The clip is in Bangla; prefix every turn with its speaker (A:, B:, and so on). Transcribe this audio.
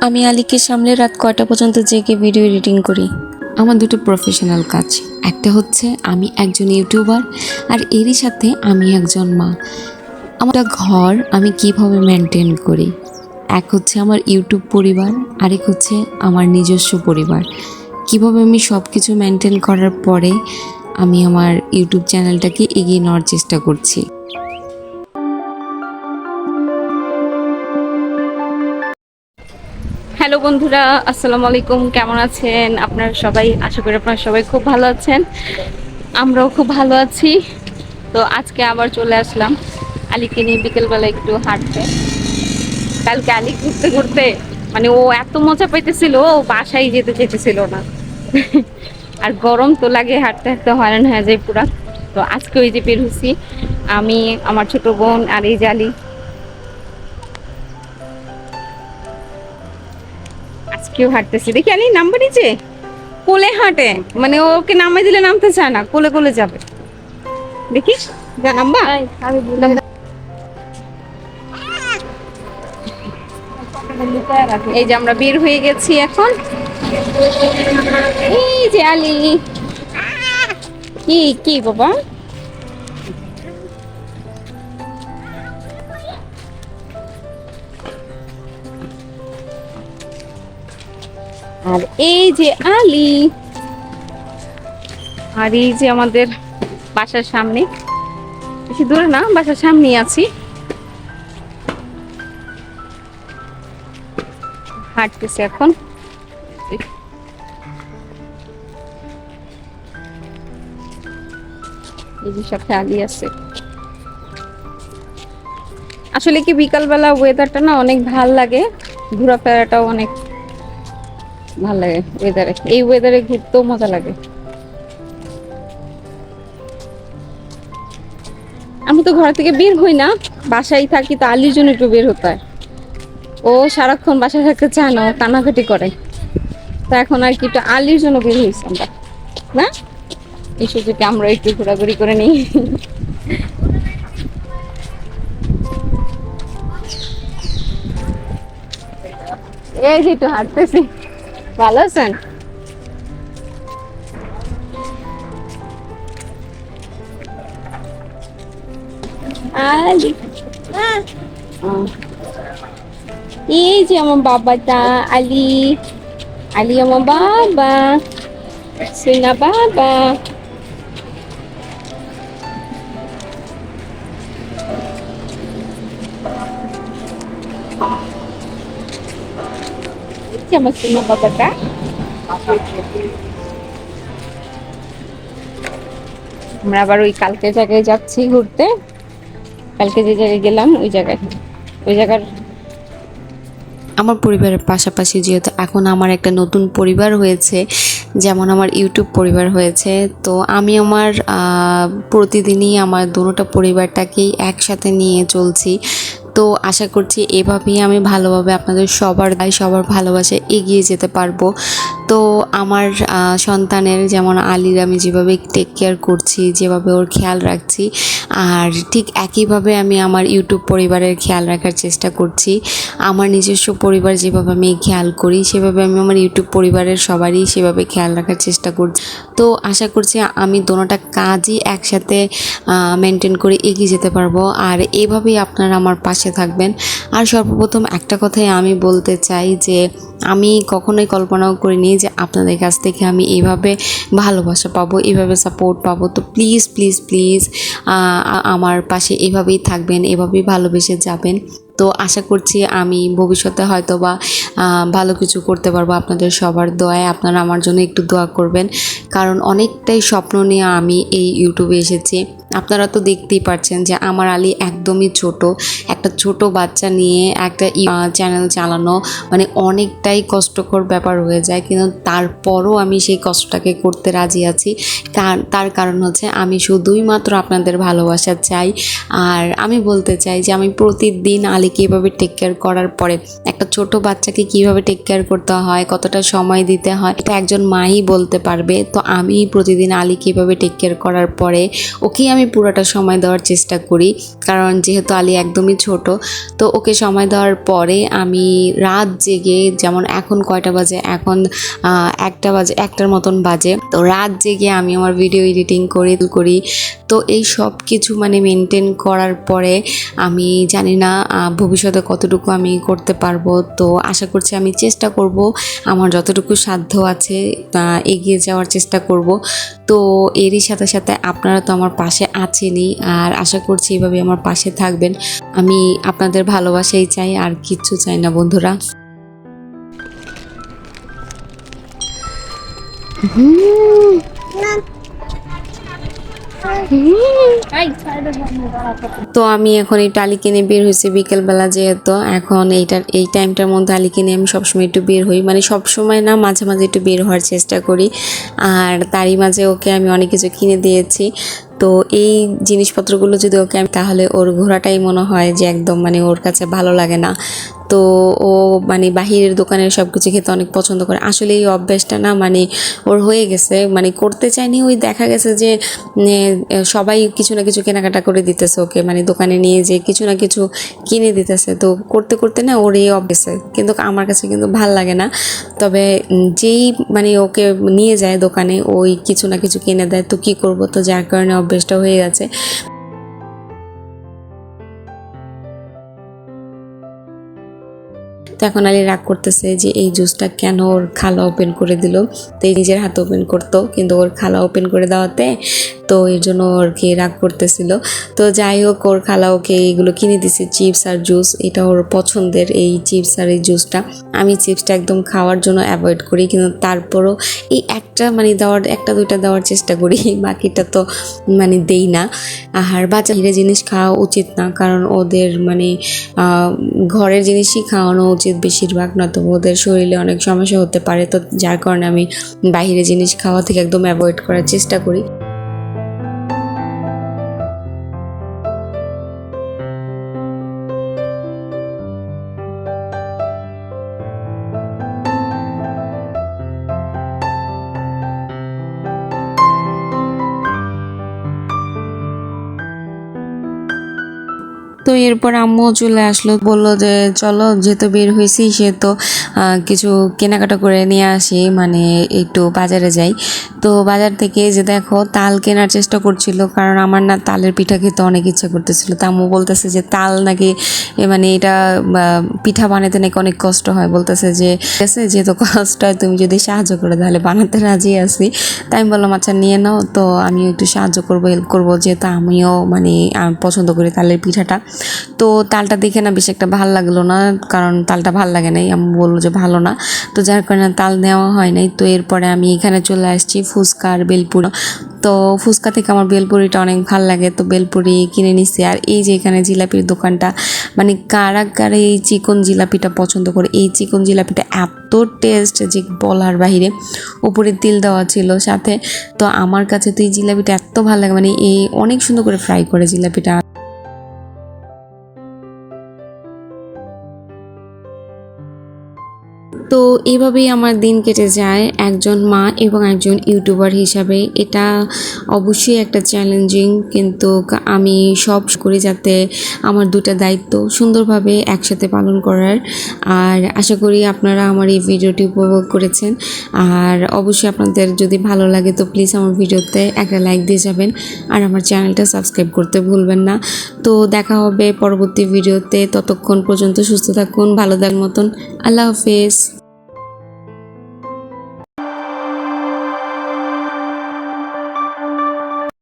A: আমি আলীকে সামলে রাত কয়টা পর্যন্ত জেগে ভিডিও এডিটিং করি। আমার দুটো প্রফেশনাল কাজ। একটা হচ্ছে আমি একজন ইউটিউবার আর এরই সাথে আমি একজন মা। আমার ঘর আমি কীভাবে মেনটেন করি? এক হচ্ছে আমার ইউটিউব পরিবার, আরেক হচ্ছে আমার নিজস্ব পরিবার। কীভাবে আমি সব কিছু মেনটেন করার পরে আমি আমার ইউটিউব চ্যানেলটাকে এগিয়ে নেওয়ার চেষ্টা করছি।
B: হ্যালো বন্ধুরা, আসসালামু আলাইকুম, কেমন আছেন? আপনারা সবাই, আশা করি আপনারা সবাই খুব ভালো আছেন। আমরাও খুব ভালো আছি। তো আজকে আবার চলে আসলাম আলীকে নিয়ে বিকেলবেলা একটু হাঁটতে। কালকে আলী ঘুরতে ঘুরতে মানে ও এত মজা পাইতেছিল, ও বাসায় যেতে চেয়েছিল না। আর গরম তো লাগে, হাঁটতে হাঁটতে হয়রান হয়ে যায় পুরা। তো আজকে ওই যে বের আমি, আমার ছোট বোন আর এই যে আলী। আজকেও হাঁটতেছি। দেখি আলি নামবো নিচে কোলে হাঁটে। মানে ওকে নামাই দিলে নামতে চায় না কোলে কোলে যাবে। দেখি যা নামবা এই যে আমরা বের হয়ে গেছি এখন। এই যে আলি। কি কি বাবা? আর এই যে আলি। আর এই যে আমাদের বাসার সামনে, বেশি দূরে না, বাসার সামনেই আছি। হাঁটতেছে এখন। এই যে সাথে আলি আছে। আসলে কি বিকালবেলা ওয়েদারটা না অনেক ভালো লাগে, ঘোরাফেরাটাও অনেক ভালো লাগে ওয়েদারে এই ওয়েদারে ঘুরতেও মজা লাগে। আমি তো ঘর থেকে বের হই না, বাসায় থাকি তো আলির জন্য একটু বের হতে হয়। ও সারাক্ষণ বাসায় থাকতে চায় না, ও কান্নাকাটি করে। তো এখন আর কি একটু আলির জন্য বের হয়েছি আমরা। না? এই সুযোগে আমরা একটু ঘোরাঘুরি করে নিই। এই যে একটু হাঁটতেছি। ভালো আছেন আলি আহ। এই যে আমার বাবাটা আলি আলি আমার বাবা সোনা বাবা যে আমার সোনা বাবাটা আমরা আবার ওই কালকে জায়গায় যাচ্ছি ঘুরতে। কালকে যে জায়গায় গেলাম, ওই জায়গায়। ওই জায়গার
A: আমার পরিবারের পাশাপাশি যেহেতু এখন আমার একটা নতুন পরিবার হয়েছে, যেমন আমার ইউটিউব পরিবার হয়েছে, তো আমি আমার প্রতিদিনই আমার দুটোটা পরিবারটাকেই একসাথে নিয়ে চলছি। তো আশা করছি এভাবেই আমি ভালোভাবে আপনাদের সবার দায় সবার ভালোবাসে এগিয়ে যেতে পারব। তো আমার সন্তানের যেমন আলির আমি যেভাবে টেক কেয়ার করছি, যেভাবে ওর খেয়াল রাখছি, আর ঠিক একইভাবে আমি আমার ইউটিউব পরিবারের খেয়াল রাখার চেষ্টা করছি। আমার নিজস্ব পরিবার যেভাবে আমি খেয়াল করি, সেভাবে আমি আমার ইউটিউব পরিবারের সবারই সেভাবে খেয়াল রাখার চেষ্টা করছি। তো আশা করছি আমি দোনোটা কাজই একসাথে মেনটেন করে এগিয়ে যেতে পারব। আর এভাবেই আপনারা আমার পাশে থাকবেন। আর সর্বপ্রথম একটা কথাই আমি বলতে চাই যে আমি কখনোই কল্পনাও করিনি যে আপনাদের কাছ থেকে আমি এইভাবে ভালোবাসা পাবো এইভাবে সাপোর্ট পাবো। তো প্লিজ প্লিজ প্লিজ আমার পাশে এভাবেই থাকবেন, এভাবেই ভালোবেসে যাবেন। তো আশা করছি আমি ভবিষ্যতে হয়তো বা ভালো কিছু করতে পারব আপনাদের সবার দোয়ায়। আপনারা আমার জন্য একটু দোয়া করবেন। কারণ অনেকটাই স্বপ্ন নিয়ে আমি এই ইউটিউবে এসেছি। আপনারা তো দেখতেই পাচ্ছেন যে আমার আলী একদমই ছোট। একটা ছোট বাচ্চা নিয়ে একটা চ্যানেল চালানো মানে অনেকটাই কষ্টকর ব্যাপার হয়ে যায়। কিন্তু তারপরও আমি সেই কষ্টটাকে করতে রাজি আছি। কার- তার কারণ হচ্ছে আমি শুধুই মাত্র আপনাদের ভালোবাসা চাই। আর আমি বলতে চাই যে আমি প্রতিদিন আলীকে এভাবে টেক কেয়ার করার পরে একটা ছোট বাচ্চাকে কীভাবে টেক কেয়ার করতে হয়, কতটা সময় দিতে হয়, এটা একজন মাই বলতে পারবে। তো আমি প্রতিদিন আলীকে এভাবে টেক কেয়ার করার পরে ওকেই আমি আমি পুরোটা সময় দেওয়ার চেষ্টা করি। কারণ যেহেতু আলী একদমই ছোট, তো ওকে সময় দেওয়ার পরে আমি রাত জেগে, যেমন এখন কয়টা বাজে? এখন একটা বাজে, একটার মতন বাজে। তো রাত জেগে আমি আমার ভিডিও এডিটিং করি করি। তো এই সব কিছু মানে মেনটেন করার পরে আমি জানি না ভবিষ্যতে কতটুকু আমি করতে পারব। তো আশা করছি আমি চেষ্টা করব, আমার যতটুকু সাধ্য আছে এগিয়ে যাওয়ার চেষ্টা করব। তো এরই সাথে সাথে আপনারা তো আমার পাশে আছেনই আর আশা করছি এভাবে আমার পাশে থাকবেন। আমি আপনাদের ভালোবাসাই চাই, আর কিচ্ছু চাই না বন্ধুরা। তো আমি এখন এই টালি কিনে বের হয়েছি বিকেলবেলা যেহেতু। এখন এইটার এই টাইমটার মধ্যে আলি কিনে আমি সবসময় একটু বের হই। মানে সবসময় না, মাঝে মাঝে একটু বের হওয়ার চেষ্টা করি। আর তারই মাঝে ওকে আমি অনেক কিছু কিনে দিয়েছি। তো এই জিনিসপত্রগুলো যদি ওকে আমি তাহলে ওর ঘোরাটাই মনে হয় যে একদম মানে ওর কাছে ভালো লাগে না। তো ও মানে বাহিরের দোকানের সব কিছু খেতে অনেক পছন্দ করে। আসলে এই অভ্যাসটা না মানে ওর হয়ে গেছে। মানে করতে চায়নি, ওই দেখা গেছে যে সবাই কিছু না কিছু কেনাকাটা করে দিতেছে ওকে। মানে দোকানে নিয়ে যে কিছু না কিছু কিনে দিতেছে। তো করতে করতে না ওর এই অভ্যেসে। কিন্তু আমার কাছে কিন্তু ভালো লাগে না। তবে যেই মানে ওকে নিয়ে যায় দোকানে, ওই কিছু না কিছু কিনে দেয়, তো কী করব? তো যার কারণে অভ্যেসটা হয়ে গেছে। তো এখন আলী রাগ করতেছে যে এই জুসটা কেন ওর খালা ওপেন করে দিল? তো নিজের হাতে ওপেন করতো, কিন্তু ওর খালা ওপেন করে দেওয়াতে তো এর জন্য ওর কি রাগ করতেছিল। তো যাই হোক, ওর খালা ওকে এইগুলো কিনে দিছে, চিপস আর জুস। এটা ওর পছন্দের এই চিপস আর এই জুসটা। আমি চিপসটা একদম খাওয়ার জন্য অ্যাভয়েড করি, কিন্তু তারপরও এই একটা মানে দেওয়ার, একটা দুইটা দেওয়ার চেষ্টা করি। বাকিটা তো মানে দেই না। আর বাচ্চা হিরে জিনিস খাওয়া উচিত না, কারণ ওদের মানে ঘরের জিনিসই খাওয়ানো উচিত বেশিরভাগ, নয়তো ওদের শরীরে অনেক সমস্যা হতে পারে। তো যার কারণে আমি বাইরের জিনিস খাওয়া থেকে একদম অ্যাভয়েড করার চেষ্টা করি। তো এরপর আম্মু চলে আসলো, বলল যে, চলো যেহেতু বের হয়েছি সে তো কিছু কেনাকাটা করে নিয়ে আসি মানে একটু বাজারে যাই। তো বাজার থেকে যে দেখো, তাল কেনার চেষ্টা করছিল, কারণ আমার না তালের পিঠা খেতে অনেক ইচ্ছা করতেছিল। তা আম্মু বলতেছে যে, তাল নাকি মানে এটা পিঠা বানাতে নাকি অনেক কষ্ট হয়। বলতেছে যে, ঠিক আছে, যেহেতু কষ্ট হয়, তুমি যদি সাহায্য করে, তাহলে বানাতে রাজি আছি। তাই আমি বললাম আচ্ছা নিয়ে নাও। তো আমিও একটু সাহায্য করব, হেল্প করব, যেহেতু আমিও মানে পছন্দ করি তালের পিঠাটা। তো তালটা দেখে না বেশি একটা ভালো লাগল না, কারণ তালটা ভালো লাগে নাই আমি বলল যে ভালো না। তো যার কারণে তাল নেওয়া হয় নাই। তো এরপরে আমি এখানে চলে আসছি ফুচকা আর বেলপুরি। তো ফুচকা থেকে আমার বেলপুরিটা অনেক ভালো লাগে, তো বেলপুরি কিনে নিছি। আর এই যে এখানে জিলাপির দোকানটা মানে কারা কারা এই চিকন জিলাপিটা পছন্দ করে, এই চিকন জিলাপিটা এত টেস্ট যে বলার বাহিরে, উপরে তিল দেওয়া ছিল সাথে। তো আমার কাছে তো এই জিলাপিটা এত ভালো লাগে মানে এই অনেক সুন্দর করে ফ্রাই করে জিলাপিটা। তো এইভাবেই আমার দিন কেটে যায় একজন মা এবং একজন ইউটিউবার হিসাবে। এটা অবশ্যই একটা চ্যালেঞ্জিং কিন্তু আমি সব করি যাতে আমার দুটা দায়িত্ব সুন্দরভাবে একসাথে পালন করার। আর আশা করি আপনারা আমার এই ভিডিওটি উপভোগ করেছেন। আর অবশ্যই আপনাদের যদি ভালো লাগে তো প্লিজ আমার ভিডিওতে একটা লাইক দিয়ে যাবেন। আর আমার চ্যানেলটা সাবস্ক্রাইব করতে ভুলবেন না। তো দেখা হবে পরবর্তী ভিডিওতে। ততক্ষণ পর্যন্ত সুস্থ থাকুন, ভালো থাকার মতন। আল্লাহ হাফেজ।